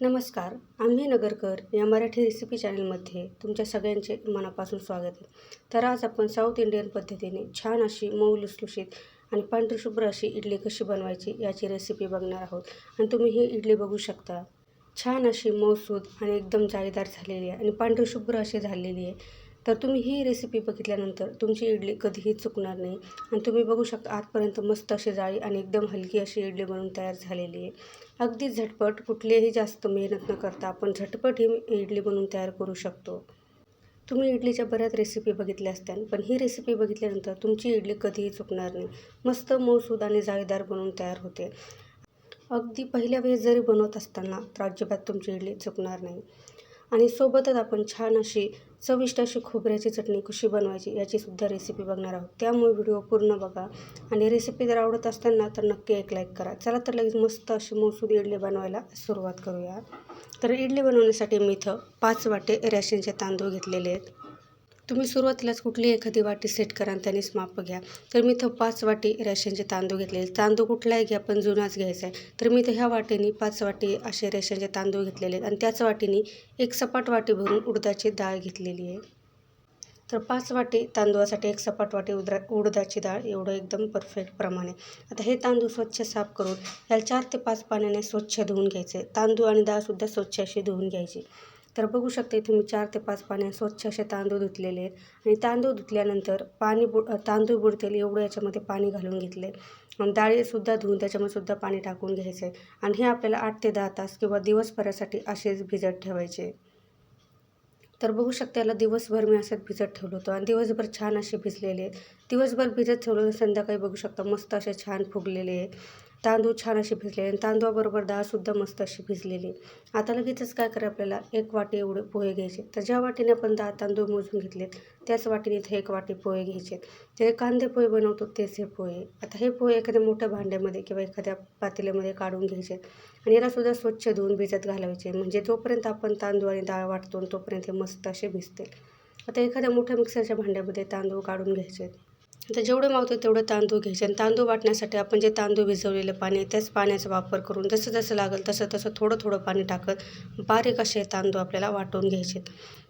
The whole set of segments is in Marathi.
नमस्कार आम्ही नगरकर या मराठी रेसिपी चॅनलमध्ये तुमच्या सगळ्यांचे मनापासून स्वागत. आहे तर आज आपण साऊथ इंडियन पद्धतीने छान अशी मऊ लुसलुशीत आणि पांढरशुभ्र अशी इडली कशी बनवायची याची रेसिपी बघणार आहोत. आणि तुम्ही ही इडली बघू शकता. छान अशी मऊसूद आणि एकदम जाळीदार झालेली आहे आणि पांढरशुभ्र अशी झालेली आहे. तर तुम्ही ही रेसिपी बघितल्यानंतर तुमची इडली कधीही चुकणार नाही. आणि तुम्ही बघू शकता आतपर्यंत मस्त अशी जाळी आणि एकदम हलकी अशी इडली बनवून तयार झालेली आहे. अगदी झटपट कुठलेही जास्त मेहनत न करता आपण झटपट ही इडली बनवून तयार करू शकतो. तुम्ही इडलीच्या बऱ्याच रेसिपी बघितल्या असत्या पण ही रेसिपी बघितल्यानंतर तुमची इडली कधीही चुकणार नाही. मस्त मऊसूद आणि जाळीदार बनवून तयार होते. अगदी पहिल्या वेळेस जरी बनवत असताना तर अजिबात तुमची इडली चुकणार नाही. आणि सोबतच आपण छान अशी चविष्ट अशी खोबऱ्याची चटणी कशी बनवायची याचीसुद्धा रेसिपी बघणार आहोत. त्यामुळे व्हिडिओ पूर्ण बघा. आणि रेसिपी जर आवडत असताना तर नक्की एक लाईक करा. चला तर लगेच मस्त अशी मसूद इडली बनवायला सुरुवात करूया. तर इडली बनवण्यासाठी मी इथं पाच वाटे रॅशनचे तांदूळ घेतलेले आहेत. तुम्ही सुरुवातीलाच कुठली एखादी वाटी सेट करा आणि त्यानेच माप घ्या. तर मी इथं पाच वाटी रेशनचे तांदूळ घेतलेले. तांदूळ कुठलाही घ्या पण जुनाच घ्यायचा आहे. तर मी इथं ह्या वाटीने पाच वाटी असे रेशनचे तांदूळ घेतलेले आहेत. आणि त्याच वाटीने एक सपाट वाटी भरून उडदाची डाळ घेतलेली आहे. तर पाच वाटी तांदूळासाठी एक सपाट वाटी उदरा उडदाची डाळ एवढं एकदम परफेक्ट प्रमाणे. आता हे तांदूळ स्वच्छ साफ करून याला चार ते पाच पाण्याने स्वच्छ धुवून घ्यायचे. तांदूळ आणि डाळसुद्धा स्वच्छ अशी धुवून घ्यायची. तर बघू शकते तुम्ही चार ते पाच पाण्यात स्वच्छ असे तांदूळ धुतलेले आहेत. आणि तांदूळ धुतल्यानंतर पाणी बु तांदूळ बुडतील एवढं याच्यामध्ये पाणी घालून घेतले आणि डाळीसुद्धा धुवून त्याच्यामध्ये सुद्धा पाणी टाकून घ्यायचं आहे आणि हे आपल्याला आठ ते दहा तास किंवा दिवसभरासाठी असेच भिजत ठेवायचे तर बघू शकता याला दिवसभर मी असंच भिजत ठेवलं होतं. आणि दिवसभर छान असे भिजलेले आहेत. दिवसभर भिजत ठेवलं संध्याकाळी बघू शकता मस्त असे छान फुगलेले आहेत. तांदूळ छान असे भिजलेले आणि तांदूळाबरोबर डाळसुद्धा मस्त अशी भिजलेली. आता लगेचच काय करा आपल्याला? एक वाटी एवढे पोहे घ्यायचे. तर ज्या वाटीने आपण डाळ तांदूळ मोजून घेतलेत त्याच वाटीने इथे एक वाटी पोहे घ्यायचे जे कांदे पोहे बनवतो तेच हे पोहे. आता हे पोहे एखाद्या मोठ्या भांड्यामध्ये किंवा एखाद्या पातेल्यामध्ये काढून घ्यायचे आणि यालासुद्धा स्वच्छ धुवून भिजत घालायचे. म्हणजे जोपर्यंत आपण तांदूळ आणि डाळ वाटतो तोपर्यंत हे मस्त असे भिजतील. आता एखाद्या मोठ्या मिक्सरच्या भांड्यामध्ये तांदूळ काढून घ्यायचे आता जेवढं मावतं तेवढं तांदूळ घ्यायचे. आणि तांदूळ वाटण्यासाठी आपण जे तांदूळ भिजवलेलं पाणी त्याच पाण्याचा वापर करून जसं जसं लागेल तसं तसं थोडं थोडं पाणी टाकत बारीक असे तांदूळ आपल्याला वाटून घ्यायचे.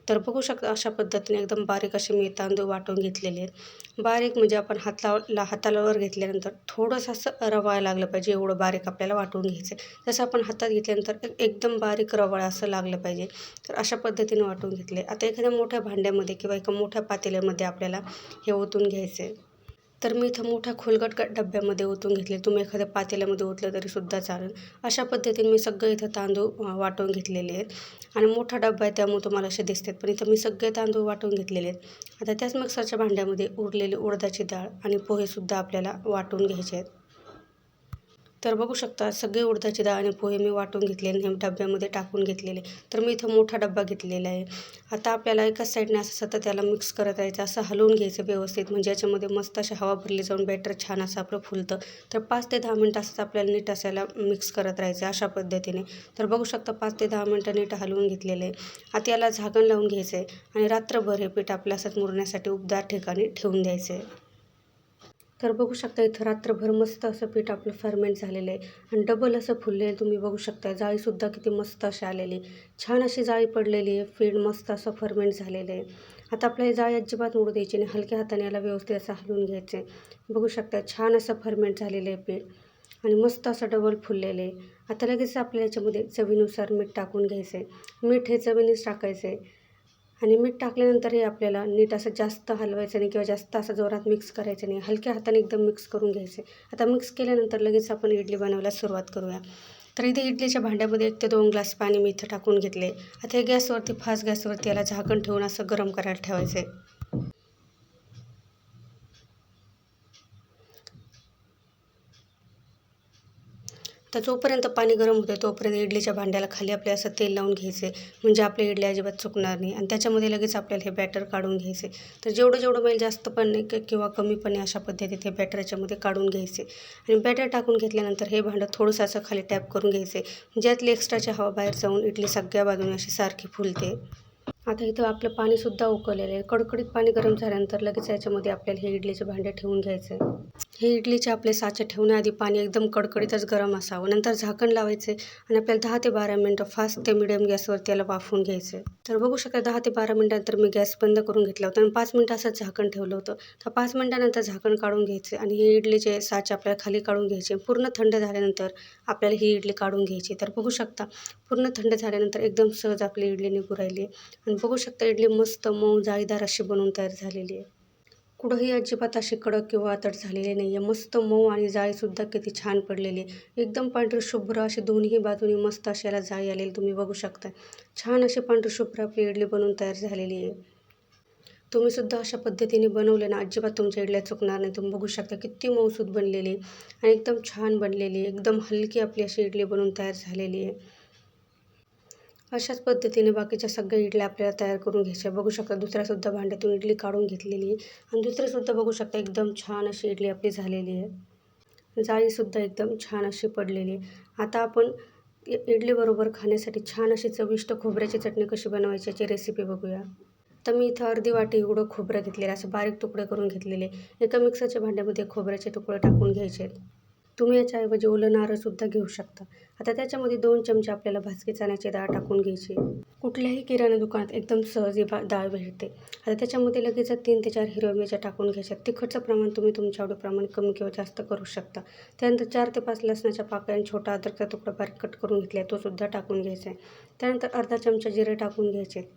तर बघू शकता अशा पद्धतीने एकदम बारीक असे मी तांदूळ वाटून घेतलेले आहेत. बारीक म्हणजे आपण हाताला हातालावर घेतल्यानंतर थोडंसं असं रवाळा लागलं पाहिजे एवढं बारीक आपल्याला वाटून घ्यायचं आहे. जसं आपण हातात घेतल्यानंतर एकदम बारीक रवाळ असं लागलं पाहिजे तर अशा पद्धतीने वाटून घेतले. आता एखाद्या मोठ्या भांड्यामध्ये किंवा एका मोठ्या पातेल्यामध्ये आपल्याला हे ओतून घ्यायचं आहे. तर मी इथं मोठ्या खोलगट डब्यामध्ये ओतून घेतले. तुम्ही एखाद्या पातेल्यामध्ये ओतलं तरीसुद्धा चालेल. अशा पद्धतीने मी सगळे इथं तांदूळ वाटून घेतलेले आहेत. आणि मोठा डब्बा आहे त्यामुळे तुम्हाला असे दिसतात. पण इथं मी सगळे तांदूळ वाटून घेतलेले आहेत. आता त्याच मिक्सरच्या भांड्यामध्ये उरलेली उडदाची डाळ आणि पोहेसुद्धा आपल्याला वाटून घ्यायचे आहेत. तर बघू शकता सगळे उडदाची डाळ आणि पोहे मी वाटून घेतले आणि डब्यामध्ये टाकून घेतलेले. तर मी इथं मोठा डब्बा घेतलेला आहे. आता आपल्याला एकाच साईडने असं सतत त्याला मिक्स करत राहायचं असं हलवून घ्यायचं व्यवस्थित. म्हणजे याच्यामध्ये मस्त अशी हवा भरली जाऊन बॅटर छान असं आपलं फुलतं. तर पाच ते दहा मिनटं असंच आपल्याला नीट असायला मिक्स करत राहायचं अशा पद्धतीने. तर बघू शकता पाच ते दहा मिनटं नीट हलवून घेतलेलं आहे. आता याला झाकण लावून घ्यायचं आहे आणि रात्रभर हे पीठ आपल्या असंच मुरण्यासाठी उबदार ठिकाणी ठेवून द्यायचं आहे. तर बघू शकता इथं रात्रभर मस्त असं पीठ आपलं फर्मेंट झालेलं आहे. आणि डबल असं फुललेलं तुम्ही बघू शकता. जाळीसुद्धा किती मस्त अशी आलेली छान अशी जाळी पडलेली आहे. पीठ मस्त असं फर्मेंट झालेलं आहे. आता आपल्या जाळी अजिबात उडू द्यायची आणि हलक्या हाताने याला व्यवस्थित असं हलवून घ्यायचं आहे बघू शकता छान असं फर्मेंट झालेलं आहे पीठ. आणि मस्त असं डबल फुललेलं आहे. आता लगेच आपल्या याच्यामध्ये चवीनुसार मीठ टाकून घ्यायचं आहे मीठ हे चवीनेच टाकायचं आहे आणि मीठ टाकल्यानंतरही आपल्याला नीट असं जास्त हलवायचं नाही किंवा जास्त असं जोरात मिक्स करायचं नाही. हलक्या हाताने एकदम मिक्स करून घ्यायचे. आता मिक्स केल्यानंतर लगेच आपण इडली बनवायला सुरुवात करूया. तर इथे इडलीच्या भांड्यामध्ये एक ते दोन ग्लास पाणी मी इथं टाकून घेतले. आता हे गॅसवरती फास्ट गॅसवरती याला झाकण ठेवून असं गरम करायला ठेवायचं. आहे तर जोपर्यंत पाणी गरम होतं तोपर्यंत इडलीच्या भांड्याला खाली आपले असं तेल लावून घ्यायचे. म्हणजे आपले इडली अजिबात चुकणार नाही. आणि त्याच्यामध्ये लगेच आपल्याला हे बॅटर काढून घ्यायचे. तर जेवढं जेवढं मिळेल जास्त पण नाही किंवा कमी पण अशा पद्धतीत हे बॅटर याच्यामध्ये काढून घ्यायचे. आणि बॅटर टाकून घेतल्यानंतर हे भांडं थोडंसं असं खाली टॅप करून घ्यायचे. ज्यातली एक्स्ट्राची हवा बाहेर जाऊन इडली सगळ्या बाजूने अशी सारखी फुलते. आता इथं आपलं पाणीसुद्धा उकळलेलं आहे. कडकडीत पाणी गरम झाल्यानंतर लगेच याच्यामध्ये आपल्याला हे इडलीचे भांडे ठेवून घ्यायचे. हे इडलीचे आपले साचे ठेवण्याआधी पाणी एकदम कडकडीतच गरम असावं. नंतर झाकण लावायचे आणि आपल्याला दहा ते बारा मिनटं फास्ट ते मिडियम गॅसवर त्याला वाफवून घ्यायचे. तर बघू शकता दहा ते बारा मिनटानंतर मी गॅस बंद करून घेतला होता आणि पाच मिनटं असंच झाकण ठेवलं होतं. तर पाच मिनटानंतर झाकण काढून घ्यायचे आणि हे इडलीचे साचे आपल्याला खाली काढून घ्यायचे. पूर्ण थंड झाल्यानंतर आपल्याला ही इडली काढून घ्यायची. तर बघू शकता पूर्ण थंड झाल्यानंतर एकदम सहज आपली इडली निघू राहिली आणि बघू शकता इडली मस्त मऊ जाळीदार अशी बनवून तयार झालेली आहे. कुठंही अजिबात अशी कडक किंवा आतट झालेली नाही आहे मस्त मऊ आणि जाळीसुद्धा किती छान पडलेली आहे. एकदम पांढरी शुभ्र अशी दोन्ही बाजूनी मस्त अशी याला जाळी आलेली तुम्ही बघू शकता. छान अशी पांढरी शुभ्र आपली इडली बनवून तयार झालेली आहे. तुम्हीसुद्धा अशा पद्धतीने बनवले ना अजिबात तुमच्या इडल्या चुकणार नाही. तुम्ही बघू शकता किती मऊसूद बनलेली आहे आणि एकदम छान बनलेली आहे. एकदम हलकी आपली अशी इडली बनवून तयार झालेली आहे. अशाच पद्धतीने बाकीच्या सगळ्या इडल्या आपल्याला तयार करून घ्यायच्या. बघू शकता दुसऱ्यासुद्धा भांड्यातून इडली काढून घेतलेली आहे. आणि दुसरीसुद्धा बघू शकता एकदम छान अशी इडली आपली झालेली आहे. जाळीसुद्धा एकदम छान अशी पडलेली आहे. आता आपण इडलीबरोबर खाण्यासाठी छान अशी चविष्ट खोबऱ्याची चटणी कशी बनवायची याची रेसिपी बघूया. तर मी इथं अर्धी वाटी एवढं खोबरं घेतलेलं असं बारीक तुकडे करून घेतलेले एका मिक्सरच्या भांड्यामध्ये खोबऱ्याचे तुकडे टाकून घ्यायचे आहेत. तुम्ही याच्याऐवजी ओलं नारळसुद्धा घेऊ शकता. आता त्याच्यामध्ये दोन चमचे आपल्याला भाजकी चण्याची डाळ टाकून घ्यायची कुठल्याही किराणा दुकानात एकदम सहज ही बा डाळ भेटते. आता त्याच्यामध्ये लगेच तीन ते चार हिरव्या मिरच्या टाकून घ्यायच्या तिखटचं प्रमाण तुम्ही तुमच्या आवडीप्रमाणे कमी किंवा जास्त करू शकता. त्यानंतर चार ते पाच लसणाच्या पाकळ्या आणि छोटा अद्रकचा तुकडा बारीक कट करून घेतला आहे तो सुद्धा टाकून घ्यायचा आहे. त्यानंतर अर्धा चमचा जिरे टाकून घ्यायचे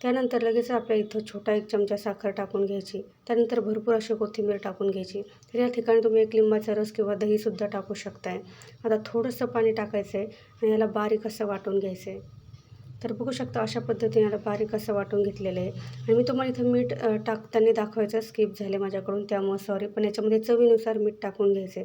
त्यानंतर लगेच आपल्या इथं छोटा एक चमचा साखर टाकून घ्यायची. त्यानंतर भरपूर अशी कोथिंबीर टाकून घ्यायची. तर या ठिकाणी तुम्ही एक लिंबाचा रस किंवा दहीसुद्धा टाकू शकताय. आता थोडंसं पाणी टाकायचं आहे आणि याला बारीक असं वाटून घ्यायचं आहे तर बघू शकता अशा पद्धतीने याला बारीक असं वाटून घेतलेलं आहे. आणि मी तुम्हाला इथं मीठ टाकताना दाखवायचं स्किप झाले माझ्याकडून. त्यामुळं सॉरी पण याच्यामध्ये चवीनुसार मीठ टाकून घ्यायचे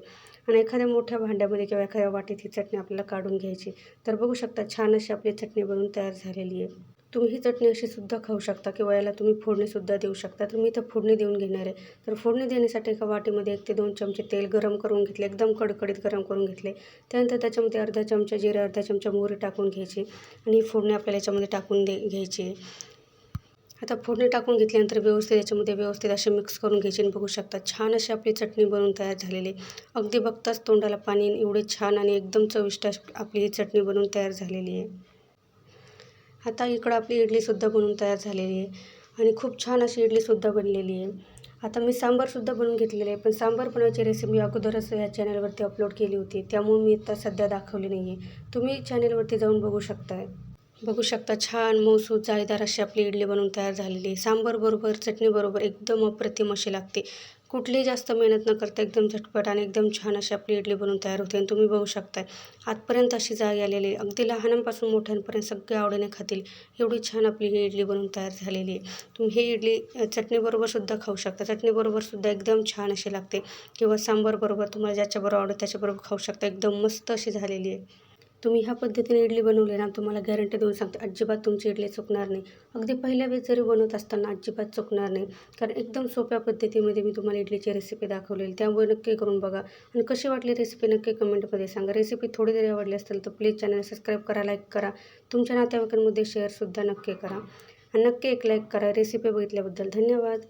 आणि एखाद्या मोठ्या भांड्यामध्ये किंवा एखाद्या वाटीत ही चटणी आपल्याला काढून घ्यायची. तर बघू शकता छान अशी आपली चटणी बनवून तयार झालेली आहे. तुम्ही ही चटणी अशी सुद्धा खाऊ शकता किंवा याला तुम्ही फोडणीसुद्धा देऊ शकता. तर मी इथं फोडणी देऊन घेणार आहे. तर फोडणी देण्यासाठी एका वाटीमध्ये एक ते दोन चमचे तेल गरम करून घेतले. एकदम कडकडीत गरम करून घेतले. त्यानंतर त्याच्यामध्ये अर्धा चमचा जिरे अर्धा चमचा मोहरी टाकून घ्यायची आणि ही फोडणी आपल्याला याच्यामध्ये टाकून दे घ्यायची आता फोडणी टाकून घेतल्यानंतर व्यवस्थित याच्यामध्ये व्यवस्थित असे मिक्स करून घ्यायचे आणि बघू शकता छान अशी आपली चटणी बनवून तयार झालेली आहे. अगदी बघताच तोंडाला पाणी एवढे छान आणि एकदम चविष्ट आपली ही चटणी बनवून तयार झालेली आहे. आता इकडं आपली इडलीसुद्धा बनवून तयार झालेली आहे. आणि खूप छान अशी इडलीसुद्धा बनलेली आहे. आता मी सांबारसुद्धा बनवून घेतलेले आहे पण सांबार बनवायची रेसिपी अगोदरच या चॅनलवरती अपलोड केली होती त्यामुळे मी आता सध्या दाखवली नाही आहे तुम्ही चॅनलवरती जाऊन बघू शकताय. बघू शकता छान मऊसूद जाळीदार अशी आपली इडली बनवून तयार झालेली आहे. सांबारबरोबर चटणीबरोबर एकदम अप्रतिम अशी लागते. कुठलीही जास्त मेहनत न करता एकदम झटपट आणि एकदम छान अशी आपली इडली बनवून तयार होते आणि तुम्ही बघू शकताय. आजपर्यंत अशी जाळी आलेली आहे. अगदी लहानांपासून मोठ्यांपर्यंत सगळे आवडीने खातील. एवढी छान आपली ही इडली बनवून तयार झालेली आहे. तुम्ही ही इडली चटणीबरोबरसुद्धा चटणीबरोबर सुद्धा खाऊ शकता. चटणीबरोबर सुद्धा एकदम छान अशी लागते. किंवा सांबारबरोबर तुम्हाला ज्याच्याबरोबर आवडेल त्याच्याबरोबर खाऊ शकता. एकदम मस्त अशी झालेली आहे. तुम्ही ह्या पद्धतीने इडली बनवली ना तुम्हाला गॅरंटी देऊन सांगते अजिबात तुमची इडली चुकणार नाही. अगदी पहिल्या वेळेस जरी बनवत असताना अजिबात चुकणार नाही. कारण एकदम सोप्या पद्धतीमध्ये मी तुम्हाला इडलीची रेसिपी दाखवलेली त्यामुळे नक्की करून बघा. आणि कशी वाटली रेसिपी नक्की कमेंटमध्ये सांगा. रेसिपी थोडी जरी आवडली असेल तर प्लीज चॅनल सबस्क्राईब करा लाईक करा. तुमच्या नातेवाईकांमध्ये शेअरसुद्धा नक्की करा. आणि नक्की एक लाईक करा. रेसिपी बघितल्याबद्दल धन्यवाद.